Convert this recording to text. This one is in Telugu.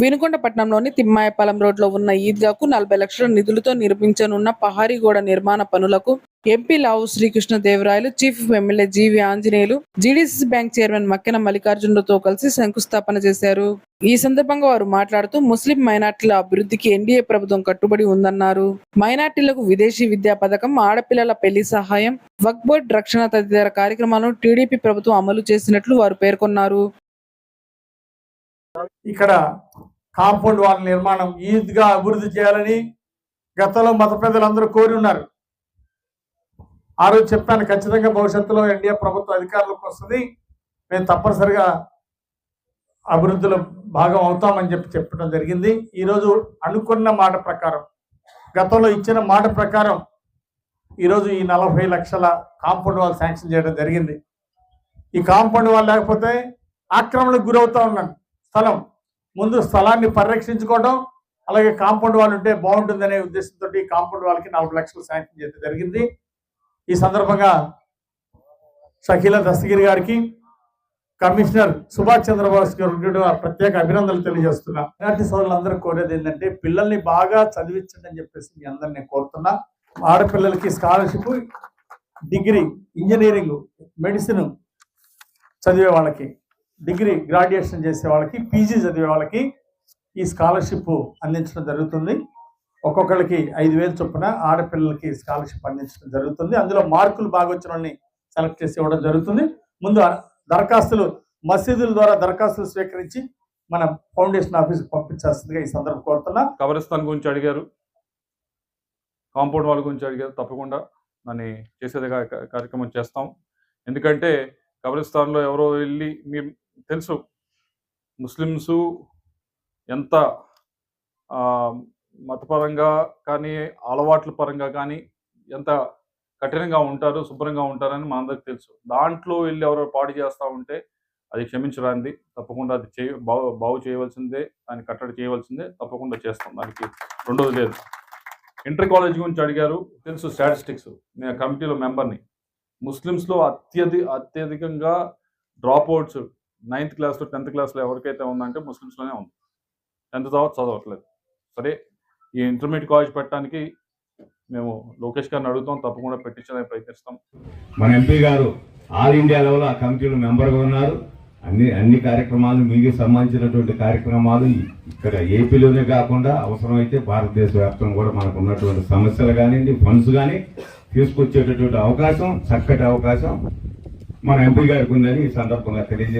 వినుకొండపట్నంలోని తిమ్మాయపాలెం రోడ్లో ఉన్న ఈద్గాకు నలభై లక్షల నిధులతో నిర్మించనున్న పహారీగోడ నిర్మాణ పనులకు MP Lavu Srikrishna Devarayalu chief MLA GV Anjaneyulu GDC bank chairman Makkena మల్లికార్జునులతో కలిసి శంకుస్థాపన చేశారు. ఈ సందర్భంగా వారు మాట్లాడుతూ ముస్లిం మైనార్టీల అభివృద్ధికి ఎన్డీఏ ప్రభుత్వం కట్టుబడి ఉందన్నారు. మైనార్టీలకు విదేశీ విద్యా పథకం ఆడపిల్లల పెళ్ళి సహాయం వక్ బోర్డ్ రక్షణ తదితర కార్యక్రమాలను టీడీపీ ప్రభుత్వం అమలు చేసినట్లు వారు పేర్కొన్నారు. ఇక్కడ కాంపౌండ్ వాల్ నిర్మాణం ఈద్గా అభివృద్ధి చేయాలని గతంలో మత పెద్దలందరూ కోరి ఉన్నారు. ఆ రోజు చెప్పాను ఖచ్చితంగా భవిష్యత్తులో ఎన్డీఏ ప్రభుత్వం అధికారులకు వస్తుంది. మేము తప్పనిసరిగా అభివృద్ధిలో భాగం అవుతామని చెప్పి చెప్పడం జరిగింది. ఈరోజు అనుకున్న మాట ప్రకారం గతంలో ఇచ్చిన మాట ప్రకారం ఈరోజు ఈ నలభై లక్షల కాంపౌండ్ వాల్ శాంక్షన్ చేయడం జరిగింది. ఈ కాంపౌండ్ వాల్ లేకపోతే ఆక్రమణకు గురవుతూ ఉన్నాను. స్థలం ముందు స్థలాన్ని పరిరక్షించుకోవడం అలాగే కాంపౌండ్ వాళ్ళు ఉంటే బాగుంటుందనే ఉద్దేశంతో ఈ కాంపౌండ్ వాళ్ళకి నాలుగు లక్షలు శాంక్షన్ చేయడం జరిగింది. ఈ సందర్భంగా షకీల దస్తగిరి గారికి కమిషనర్ సుభాష్ చంద్రబోస్ గారు ప్రత్యేక అభినందనలు తెలియజేస్తున్నా. ఇలాంటి సోదరులందరూ కోరేది ఏంటంటే పిల్లల్ని బాగా చదివించండి అని చెప్పేసి మీ అందరినీ కోరుతున్నా. ఆడపిల్లలకి స్కాలర్షిప్ డిగ్రీ ఇంజనీరింగ్ మెడిసిన్ చదివే వాళ్ళకి డిగ్రీ గ్రాడ్యుయేషన్ చేసే వాళ్ళకి పీజీ చదివే వాళ్ళకి ఈ స్కాలర్షిప్ అందించడం జరుగుతుంది. ఒక్కొక్కరికి ఐదు వేలు చొప్పున ఆడపిల్లలకి స్కాలర్షిప్ అందించడం జరుగుతుంది. అందులో మార్కులు బాగా వచ్చిన వాళ్ళని సెలెక్ట్ చేసి ఇవ్వడం జరుగుతుంది. ముందు దరఖాస్తులు మసీదుల ద్వారా దరఖాస్తులు స్వీకరించి మన ఫౌండేషన్ ఆఫీస్కి పంపించాల్సిందిగా ఈ సందర్భం కోరుతున్నా. కబరిస్తాన్ గురించి అడిగారు. కాంపౌండ్ వాళ్ళ గురించి అడిగారు. తప్పకుండా దాన్ని చేసేదిగా కార్యక్రమం చేస్తాం. ఎందుకంటే కబరిస్తాన్లో ఎవరో వెళ్ళి మీ తెలుసు. ముస్లిమ్స్ ఎంత మతపరంగా కానీ అలవాట్ల పరంగా కానీ ఎంత కఠినంగా ఉంటారు శుభ్రంగా ఉంటారని మనందరికి తెలుసు. దాంట్లో వెళ్ళి ఎవరో పాడు చేస్తూ ఉంటే అది క్షమించరాంది తప్పకుండా అది చేయ బాగు బాగు చేయవలసిందే దాన్ని కట్టడి చేయవలసిందే తప్పకుండా చేస్తాం. దానికి రెండోది లేదు. ఇంటర్ కాలేజ్ గురించి అడిగారు. తెలుసు స్టాటిస్టిక్స్. నేను కమిటీలో మెంబర్ని. ముస్లిమ్స్లో అత్యధి అత్యధికంగా డ్రాప్ అవుట్స్ నైన్త్ క్లాస్లో టెన్త్ క్లాస్లో ఎవరికైతే ఉందంటే ముస్లిమ్స్లోనే ఉంది. టెన్త్ తర్వాత చదవట్లేదు. సరే ఈ ఇంటర్మీడియట్ కాలేజ్ పెట్టడానికి మేము లోకేష్ గారిని అడుగుతాం తప్పకుండా పెట్టించడానికి ప్రయత్నిస్తాం. మన ఎంపీ గారు ఆల్ ఇండియా లెవెల్ ఆ కమిటీలో మెంబర్గా ఉన్నారు. అన్ని అన్ని కార్యక్రమాలు మీకు సంబంధించినటువంటి కార్యక్రమాలు ఇక్కడ ఏపీలోనే కాకుండా అవసరమైతే భారతదేశ వ్యాప్తంగా కూడా మనకు ఉన్నటువంటి సమస్యలు కానివ్వండి ఫండ్స్ కానీ తీసుకొచ్చేటటువంటి అవకాశం చక్కటి అవకాశం మన ఎంపీ గారికి ఉందని ఈ సందర్భంగా తెలియజే